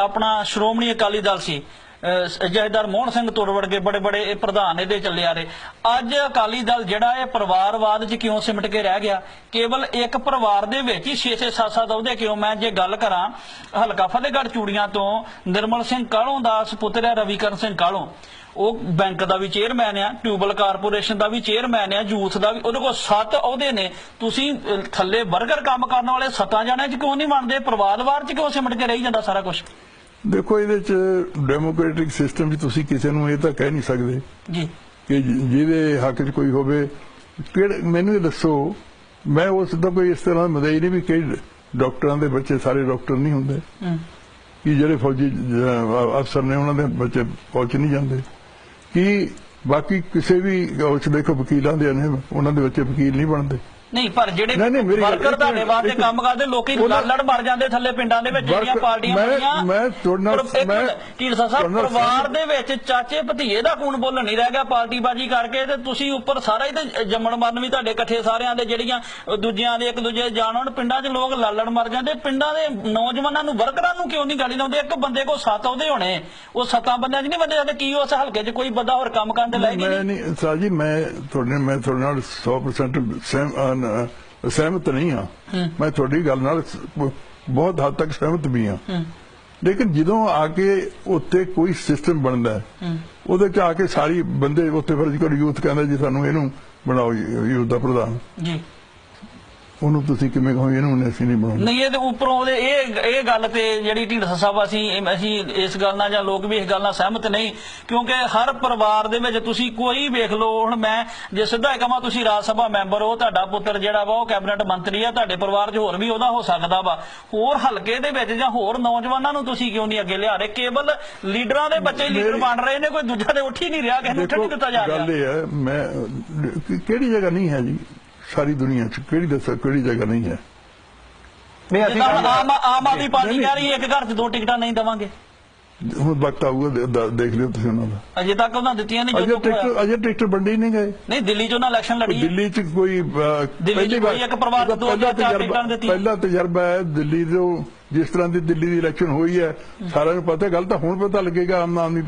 ਆਪਣਾ ਸ਼੍ਰੋਮਣੀ ਅਕਾਲੀ ਦਲ ਸੀ, ਅਹ ਜਥੇਦਾਰ ਮੋਹਨ ਸਿੰਘ ਤੁਰ ਵਰਗੇ ਬੜੇ ਬੜੇ ਇਹ ਪ੍ਰਧਾਨ ਇਹਦੇ ਚੱਲੇ ਆ ਰਹੇ। ਅੱਜ ਅਕਾਲੀ ਦਲ ਜਿਹੜਾ ਇਹ ਪਰਿਵਾਰਵਾਦ 'ਚ ਕਿਉਂ ਸਿਮਟ ਕੇ ਰਹਿ ਗਿਆ? ਕੇਵਲ ਇੱਕ ਪਰਿਵਾਰ ਦੇ ਵਿੱਚ ਹੀ 6-6 7-7 ਅਹੁਦੇ ਕਿਉਂ? ਮੈਂ ਜੇ ਗੱਲ ਕਰਾਂ ਹਲਕਾ ਫਤਿਹਗੜ੍ਹ ਚੂੜੀਆਂ ਤੋਂ, ਨਿਰਮਲ ਸਿੰਘ ਕਾਹਲੋਂ ਦਾ ਸੁਪੁੱਤਰ ਹੈ ਰਵੀਕਰਨ ਸਿੰਘ ਕਾਹਲੋਂ। ਉਹ ਬੈਂਕ ਦਾ ਵੀ ਚੇਅਰਮੈਨ ਆ ਟਿਊਬਲ ਕਾਰਪੋਰੇਸ਼ਨ ਦਾ ਵੀ ਚੇਅਰਮੈਨ ਆ, ਯੂਥ ਦਾ ਵੀ, ਉਹਦੇ ਕੋਲ 7 ਅਹੁਦੇ ਨੇ। ਤੁਸੀਂ ਥੱਲੇ ਵਰਕਰ ਕੰਮ ਕਰਨ ਵਾਲੇ ਸੱਤਾਂ ਜਾਣਿਆਂ 'ਚ ਕਿਉਂ ਨਹੀਂ ਮੰਨਦੇ ਪਰਿਵਾਰਵਾਦ 'ਚ ਕਿਉਂ ਸਿਮਟ ਕੇ ਰਹੀ ਜਾਂਦਾ ਸਾਰਾ ਕੁਝ ਦੇਖੋ ਇਹਦੇ ਚ ਡੈਮੋਕ੍ਰੈਟਿਕ ਸਿਸਟਮ ਵਿੱਚ ਤੁਸੀਂ ਕਿਸੇ ਨੂੰ ਇਹ ਤਾਂ ਕਹਿ ਨਹੀਂ ਸਕਦੇ ਜੀ। ਕਿ ਜਿਹਦੇ ਹੱਕ 'ਚ ਕੋਈ ਹੋਵੇ। ਕਿਹੜੇ ਮੈਨੂੰ ਇਹ ਦੱਸੋ ਮੈਂ ਉਸ ਦਾ ਕੋਈ ਇਸ ਤਰ੍ਹਾਂ ਮਦਈ ਨਹੀਂ ਵੀ ਕਿ ਡਾਕਟਰਾਂ ਦੇ ਬੱਚੇ ਸਾਰੇ ਡਾਕਟਰ ਨਹੀਂ ਹੁੰਦੇ। ਕਿ ਜਿਹੜੇ ਫੌਜੀ ਅਫਸਰ ਨੇ ਉਹਨਾਂ ਦੇ ਬੱਚੇ ਫੌਜ 'ਚ ਨਹੀਂ ਜਾਂਦੇ। ਕਿ ਬਾਕੀ ਕਿਸੇ ਵੀ ਉਸ ਦੇਖੋ ਵਕੀਲਾਂ ਦੇ ਨੇ ਉਹਨਾਂ ਦੇ ਬੱਚੇ ਵਕੀਲ ਨਹੀਂ ਬਣਦੇ। ਨਹੀਂ ਪਰ ਜਿਹੜੇ ਨਹੀਂ, ਨਹੀਂ, ਮੇਰੀ ਗੱਲ- ਵਰਕਰ ਤੁਹਾਡੇ ਵਾਸਤੇ ਇੱਕ- ਕੰਮ ਕਰਦੇ ਲੋਕੀ ਉਹਨਾਂ- ਲੜ ਲੜ ਮਰ ਜਾਂਦੇ ਥੱਲੇ ਪਿੰਡਾਂ ਦੇ ਵਿੱਚ ਜਿਹੜੀਆਂ ਪਾਰਟੀਆਂ ਮੈਂ- ਬਣੀਆਂ। ਮੈਂ ਤੁਹਾਡੇ ਨਾਲ- ਪਰ ਇੱਕ ਮੈਂ- ਮਿੰਟ, ਢੀਂਡਸਾ ਸਾਹਿਬ ਤੁਹਾਡੇ ਨਾਲ ਪਰਿਵਾਰ ਦੇ ਵਿੱਚ ਚਾਚੇ ਭਤੀਏ ਦਾ ਕੌਣ ਬੋਲਣ ਨਹੀਂ ਰਹਿ ਗਿਆ ਪਾਰਟੀਬਾਜੀ ਕਰਕੇ ਤੇ ਤੁਸੀਂ ਉੱਪਰ ਸਾਰਾ ਹੀ ਤੇ ਜੰਮਣ ਮਰਨ ਵੀ ਤੁਹਾਡੇ ਇਕੱਠੇ ਸਾਰਿਆਂ ਦੇ ਜਿਹੜੀਆਂ ਦੂਜਿਆਂ ਦੇ ਇੱਕ ਦੂਜੇ ਦੇ ਜਾਣ ਹੁਣ ਪਿੰਡਾਂ 'ਚ ਲੋਕ ਲੜ ਲੜ ਮਰ ਜਾਂਦੇ ਪਿੰਡਾਂ ਦੇ ਨੌਜਵਾਨਾਂ ਨੂੰ ਵਰਕਰਾਂ ਨੂੰ ਕਿਉਂ ਨਹੀਂ ਗਾਲੀ ਲਾਉਂਦੇ ਇੱਕ ਬੰਦੇ ਕੋਲ ਸੱਤ ਉਹਦੇ ਹੋਣੇ ਉਹ ਸੱਤਾਂ ਬੰਦਿਆਂ 'ਚ ਨਹੀਂ ਬੰਦੇ ਜਾਂਦੇ ਕੀ ਉਸ ਹਲਕੇ 'ਚ ਕੋਈ ਬੰਦਾ ਹੋਰ ਕੰਮ ਕਰਨ ਦੇ ਲੈ ਮੈਂ ਨਹੀਂ? ਨਹੀਂ ਸਾਜੀ ਮੈਂ ਤੁਹਾਡੇ ਮੈਂ ਤੁਹਾਡੇ ਨਾਲ 100% ਸਹਿਮ- ਅਹ, ਸਹਿਮਤ ਨਹੀਂ ਹਾਂ। ਮੈਂ ਤੁਹਾਡੀ ਗੱਲ ਨਾਲ ਬਹੁਤ ਹੱਦ ਤੱਕ ਸਹਿਮਤ ਵੀ ਹਾਂ। ਲੇਕਿਨ ਜਦੋਂ ਆ ਕੇ ਉੱਤੇ ਕੋਈ ਸਿਸਟਮ ਬਣਦਾ ਹੈ ਉਹਦੇ ਚ ਆ ਕੇ ਸਾਰੀ ਬੰਦੇ ਉੱਤੇ ਫਿਰ ਜਿਹੜਾ ਯੂਥ ਕਹਿੰਦਾ ਜੀ ਸਾਨੂੰ ਇਹਨੂੰ ਬਣਾਓ ਯੂਥ ਦਾ ਪ੍ਰਧਾਨ। ਜੀ। ਉਹਨੂੰ ਤੁਸੀਂ ਕਿਵੇਂ ਕਹੋ ਇਹਨੂੰ ਨਹੀਂ ਅਸੀਂ ਨਹੀਂ ਬਣਾਉਣਾ। ਨਹੀਂ ਇਹ ਤੇ ਉੱਪਰੋਂ ਉਹਦੇ ਇਹ ਇਹ ਗੱਲ ਤੇ ਜਿਹੜੀ ਢੀਂਡਸਾ ਸਾਹਿਬ ਅਸੀਂ ਅਸੀਂ ਇਸ ਗੱਲ ਨਾਲ ਜਾਂ ਲੋਕ ਵੀ ਇਸ ਗੱਲ ਨਾਲ ਸਹਿਮਤ ਨਹੀਂ ਕਿਉਂਕਿ ਹਰ ਪਰਿਵਾਰ ਦੇ ਵਿੱਚ ਤੁਸੀਂ ਕੋਈ ਵੇਖ ਲਓ ਹੁਣ ਮੈਂ ਜੇ ਸਿੱਧਾ ਕਹਾਂ ਤੁਸੀਂ ਰਾਜ ਸਭਾ ਮੈਂਬਰ ਹੋ ਤੁਹਾਡਾ ਪੁੱਤਰ ਜਿਹੜਾ ਵਾ ਉਹ ਕੈਬਨਿਟ ਮੰਤਰੀ ਆ ਤੁਹਾਡੇ ਪਰਿਵਾਰ 'ਚ ਹੋਰ ਵੀ ਉਹਦਾ ਹੋ ਸਕਦਾ ਵਾ। ਹੋਰ ਹਲਕੇ ਦੇ ਵਿੱਚ ਜਾਂ ਹੋਰ ਨੌਜਵਾਨਾਂ ਨੂੰ ਤੁਸੀਂ ਕਿਉਂ ਨਹੀਂ ਅੱਗੇ ਲਿਆ ਰਹੇ? ਕੇਵਲ ਲੀਡਰਾਂ ਦੇ ਬੱਚੇ ਹੀ ਲੀਡਰ ਬਣ ਰਹੇ ਨੇ ਕੋਈ ਦੂਜਾ ਤੇ ਉੱਠ ਹੀ ਨਹੀਂ ਰਿਹਾ ਕਿਸੇ ਨੂੰ ਉੱਠ ਨਹੀਂ ਦਿੱਤਾ ਜਾ ਗੱਲ ਇਹ ਹੈ ਮੈਂ ਕਿਹੜੀ ਜਗ੍ਹਾ ਨਹੀਂ ਹੈ ਜੀ? ਸਾਰੀ ਦੁਨੀਆ 'ਚ ਕਿਹੜੀ ਦੱਸੋ ਕਿਹੜੀ ਜਗ੍ਹਾ ਨਹੀਂ ਹੈ। ਨਹੀਂ ਅਸੀਂ ਜਿੱਦਾਂ ਹੁਣ ਆਮ ਆਮ ਆਦਮੀ ਪਾਰਟੀ ਕਹਿ ਰਹੀ ਹੈ ਇੱਕ ਘਰ 'ਚ ਦੋ ਟਿਕਟਾਂ ਨਹੀਂ ਦੇਵਾਂਗੇ। ਹੁਣ ਵਕਤ ਆਊਗਾ ਦੇ- ਦੇਖ ਲਿਓ ਤੁਸੀਂ ਉਹਨਾਂ ਦਾ। ਅਜੇ ਤੱਕ ਉਹਨਾਂ ਦਿੱਤੀਆਂ ਨਹੀਂ ਅਜੇ ਜੋ ਹੋਇਆ। ਟਿਕਟ ਅਜੇ ਟਿਕਟ ਵੰਡੀ ਨਹੀਂ ਗਏ। ਨਹੀਂ ਦਿੱਲੀ 'ਚ ਉਹਨਾਂ ਇਲੈਕਸ਼ਨ ਲੜੀ ਹੈ। ਦਿੱਲੀ 'ਚ ਕੋਈ ਅਹ, ਪਹਿਲੀ ਕੋਈ ਵਾਰ- ਇੱਕ ਪਰਿਵਾਰ ਤੋਂ ਦੋ ਜਾਂ ਪਹਿਲਾ ਚਾਰ ਤਜਰਬਾ- ਟਿਕਟਾਂ ਦਿੱਤੀ। ਪਹਿਲਾ ਤਜਰਬਾ ਹੈ ਦਿੱਲੀ ਤੋਂ ਜਿਸ ਤਰ੍ਹਾਂ ਦੀ ਦਿੱਲੀ ਦੀ ਇਲੈਕਸ਼ਨ ਹੋਈ ਹੈ ਸਾਰਿਆਂ ਨੂੰ ਪਤਾ ਗੱਲ ਤਾਂ ਹੁਣ ਪਤਾ ਲੱਗੇਗਾ ਆਮ ਆਦਮੀ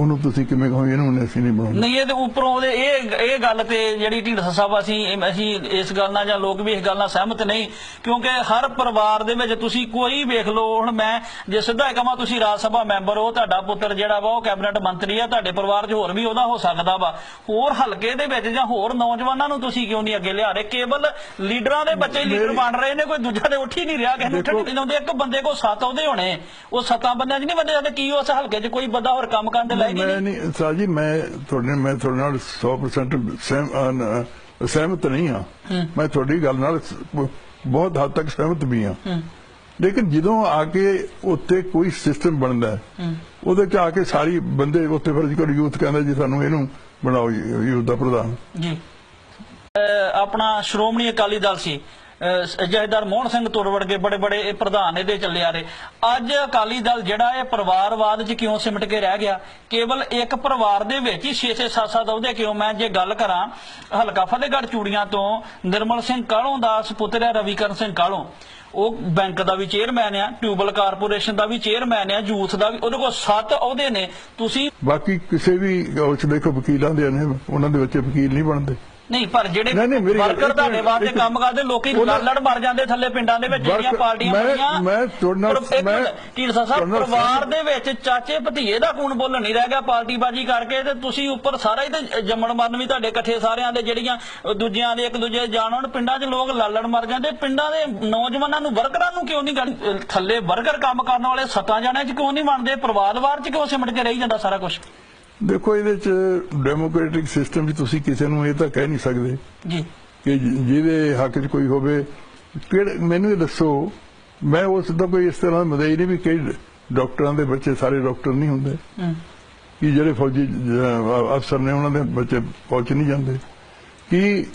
ਉਹਨੂੰ ਤੁਸੀਂ ਕਿਵੇਂ ਕਹੋ ਇਹਨੂੰ ਨਹੀਂ ਅਸੀਂ ਨਹੀਂ ਬਣਾਉਣਾ ਨਹੀਂ ਇਹ ਤੇ ਉੱਪਰੋਂ ਉਹਦੇ ਇਹ ਇਹ ਗੱਲ ਤੇ ਜਿਹੜੀ ਢੀਂਡਸਾ ਸਾਹਿਬ ਅਸੀਂ ਅਸੀਂ ਇਸ ਗੱਲ ਨਾਲ ਜਾਂ ਲੋਕ ਵੀ ਇਸ ਗੱਲ ਨਾਲ ਸਹਿਮਤ ਨਹੀਂ ਕਿਉਂਕਿ ਹਰ ਪਰਿਵਾਰ ਦੇ ਵਿੱਚ ਤੁਸੀਂ ਕੋਈ ਵੇਖ ਲਓ ਹੁਣ ਮੈਂ ਜੇ ਸਿੱਧਾ ਕਹਾਂ ਤੁਸੀਂ ਰਾਜ ਸਭਾ ਮੈਂਬਰ ਹੋ ਤੁਹਾਡਾ ਪੁੱਤਰ ਜਿਹੜਾ ਵਾ ਉਹ ਕੈਬਨਿਟ ਮੰਤਰੀ ਆ ਤੁਹਾਡੇ ਪਰਿਵਾਰ 'ਚ ਹੋਰ ਵੀ ਉਹਦਾ ਹੋ ਸਕਦਾ ਵਾ। ਹੋਰ ਹਲਕੇ ਦੇ ਵਿੱਚ ਜਾਂ ਹੋਰ ਨੌਜਵਾਨਾਂ ਨੂੰ ਤੁਸੀਂ ਕਿਉਂ ਨਹੀਂ ਅੱਗੇ ਲਿਆ ਰਹੇ? ਕੇਵਲ ਲੀਡਰਾਂ ਦੇ ਬੱਚੇ ਹੀ ਲੀਡਰ ਬਣ ਰਹੇ ਨੇ ਕੋਈ ਦੂਜਾ ਤੇ ਉੱਠ ਹੀ ਨਹੀਂ ਰਿਹਾ ਕਿਸੇ ਨੂੰ ਨਹੀਂ ਲਾਉਂਦੇ ਇੱਕ ਬੰਦੇ ਕੋਲ ਸੱਤ ਉਹਦੇ ਹੋਣੇ ਉਹ ਸੱਤਾਂ ਬੰਦਿਆਂ 'ਚ ਨਹੀਂ ਬੰਦੇ ਜਾਂਦੇ ਕੀ ਉਸ ਹਲਕੇ 'ਚ ਕੋਈ ਬੰਦਾ ਹੋਰ ਕੰਮ ਕਰਨ ਦੇ ਲੈ ਮੈਂ ਨਹੀਂ। ਨਹੀਂ ਸਾਜੀ ਮੈਂ ਤੁਹਾਡੇ ਮੈਂ ਤੁਹਾਡੇ ਨਾਲ 100% ਸਹਿਮ- ਸਹਿਮਤ ਨਹੀਂ ਹਾਂ। ਮੈਂ ਤੁਹਾਡੀ ਗੱਲ ਨਾਲ ਬਹੁਤ ਹੱਦ ਤੱਕ ਸਹਿਮਤ ਵੀ ਹਾਂ। ਲੇਕਿਨ ਜਦੋਂ ਆ ਕੇ ਉੱਤੇ ਕੋਈ ਸਿਸਟਮ ਬਣਦਾ ਉਹਦੇ ਚ ਆ ਕੇ ਸਾਰੀ ਬੰਦੇ ਉੱਤੇ ਫਿਰ ਜਿਹੜਾ ਯੂਥ ਕਹਿੰਦਾ ਜੀ ਸਾਨੂੰ ਇਹਨੂੰ ਬਣਾਓ ਯੂਥ ਦਾ ਪ੍ਰਧਾਨ। ਜੀ। ਆਪਣਾ ਸ਼੍ਰੋਮਣੀ ਅਕਾਲੀ ਦਲ ਸੀ। ਅਹ ਜਥੇਦਾਰ ਮੋਹਨ ਸਿੰਘ ਤੁਰ ਵਰਗੇ ਬੜੇ ਬੜੇ ਇਹ ਪ੍ਰਧਾਨ ਇਹਦੇ ਚੱਲੇ ਆ ਰਹੇ। ਅੱਜ ਅਕਾਲੀ ਦਲ ਜਿਹੜਾ ਇਹ ਪਰਿਵਾਰਵਾਦ 'ਚ ਕਿਉਂ ਸਿਮਟ ਕੇ ਰਹਿ ਗਿਆ? ਕੇਵਲ ਇੱਕ ਪਰਿਵਾਰ ਦੇ ਵਿੱਚ ਹੀ 6-6 7-7 ਅਹੁਦੇ ਕਿਉਂ? ਮੈਂ ਜੇ ਗੱਲ ਕਰਾਂ ਹਲਕਾ ਫਤਿਹਗੜ੍ਹ ਚੂੜੀਆਂ ਤੋਂ, ਨਿਰਮਲ ਸਿੰਘ ਕਾਹਲੋਂ ਦਾ ਸੁਪੁੱਤਰ ਹੈ ਰਵੀਕਰਨ ਸਿੰਘ ਕਾਹਲੋਂ? ਉਹ ਬੈਂਕ ਦਾ ਵੀ ਚੇਅਰਮੈਨ ਆ ਟਿਊਬਲ ਕਾਰਪੋਰੇਸ਼ਨ ਦਾ ਵੀ ਚੇਅਰਮੈਨ ਆ, ਯੂਥ ਦਾ ਵੀ, ਉਹਦੇ ਕੋਲ 7 ਅਹੁਦੇ ਨੇ। ਤੁਸੀਂ ਬਾਕੀ ਕਿਸੇ ਵੀ ਉਸ ਦੇਖੋ ਵਕੀਲਾਂ ਦੇ ਨੇ, ਉਹਨਾਂ ਦੇ ਬੱਚੇ ਵਕੀਲ ਨਹੀਂ ਬਣਦੇ। ਨਹੀਂ ਪਰ ਜਿਹੜੇ ਨਹੀਂ, ਨਹੀਂ, ਮੇਰੀ ਗੱਲ- ਵਰਕਰ ਮਿੰਟ, ਵਾਸਤੇ ਇੱਕ- ਕੰਮ ਕਰਦੇ ਲੋਕੀ ਉਹਨਾਂ- ਲੜ ਮਰ ਜਾਂਦੇ ਥੱਲੇ ਪਿੰਡਾਂ ਦੇ ਵਿੱਚ ਜਿਹੜੀਆਂ ਵਰਕਰ- ਪਾਰਟੀਆਂ ਮੈਂ- ਬਣੀਆਂ ਮੈਂ ਤੁਹਾਡੇ ਨਾਲ- ਪਰ ਇੱਕ ਮੈਂ- ਮਿੰਟ, ਢੀਂਡਸਾ ਸਾਹਿਬ ਨਾਲ ਪਰਿਵਾਰ ਦੇ ਵਿੱਚ ਚਾਚੇ ਭਤੀਏ ਦਾ ਕੌਣ ਬੋਲਣ ਨਹੀਂ ਰਹਿ ਗਿਆ ਪਾਰਟੀਬਾਜੀ ਕਰਕੇ ਤੇ ਤੁਸੀਂ ਉੱਪਰ ਸਾਰਾ ਹੀ ਤੇ ਜੰਮਣ ਮਰਨ ਵੀ ਤੁਹਾਡੇ ਇਕੱਠੇ ਸਾਰਿਆਂ ਦੇ ਜਿਹੜੀਆਂ ਅਹ, ਦੂਜਿਆਂ ਦੇ ਇੱਕ ਦੂਜੇ ਦੇ ਜਾਣ ਹੁਣ ਪਿੰਡਾਂ 'ਚ ਲੋਕ ਲੜ ਲੜ ਮਰ ਜਾਂਦੇ ਪਿੰਡਾਂ ਦੇ ਨੌਜਵਾਨਾਂ ਨੂੰ ਵਰਕਰਾਂ ਨੂੰ ਕਿਉਂ ਨਹੀਂ ਅਹ, ਥੱਲੇ ਵਰਕਰ ਕੰਮ ਕਰਨ ਵਾਲੇ ਸੱਤਾਂ ਜਾਣਿਆਂ 'ਚ ਕਿਉਂ ਨਹੀਂ ਬਣਦੇ ਪਰਿਵਾਰਵਾਦ 'ਚ ਕਿਉਂ ਸਿਮਟ ਕੇ ਰਹੀ ਜਾਂਦਾ ਸਾਰਾ ਕੁਝ ਦੇਖੋ ਇਹਦੇ ਚ ਡੈਮੋਕ੍ਰੈਟਿਕ ਸਿਸਟਮ ਵਿੱਚ ਤੁਸੀਂ ਕਿਸੇ ਨੂੰ ਇਹ ਤਾਂ ਕਹਿ ਨਹੀਂ ਸਕਦੇ ਜੀ। ਕਿ ਜਿਹਦੇ ਹੱਕ 'ਚ ਕੋਈ ਹੋਵੇ ਕਿਹੜੇ ਮੈਨੂੰ ਇਹ ਦੱਸੋ ਮੈਂ ਉਸ ਦਾ ਕੋਈ ਇਸ ਤਰ੍ਹਾਂ ਮਦਈ ਨਹੀਂ ਵੀ ਕਿ ਡਾਕਟਰਾਂ ਦੇ ਬੱਚੇ ਸਾਰੇ ਡਾਕਟਰ ਨਹੀਂ ਹੁੰਦੇ। ਕਿ ਜਿਹੜੇ ਫੌਜੀ ਅਫਸਰ ਨੇ ਉਹਨਾਂ ਦੇ ਬੱਚੇ ਫੌਜ 'ਚ ਨਹੀਂ ਜਾਂਦੇ। ਕਿ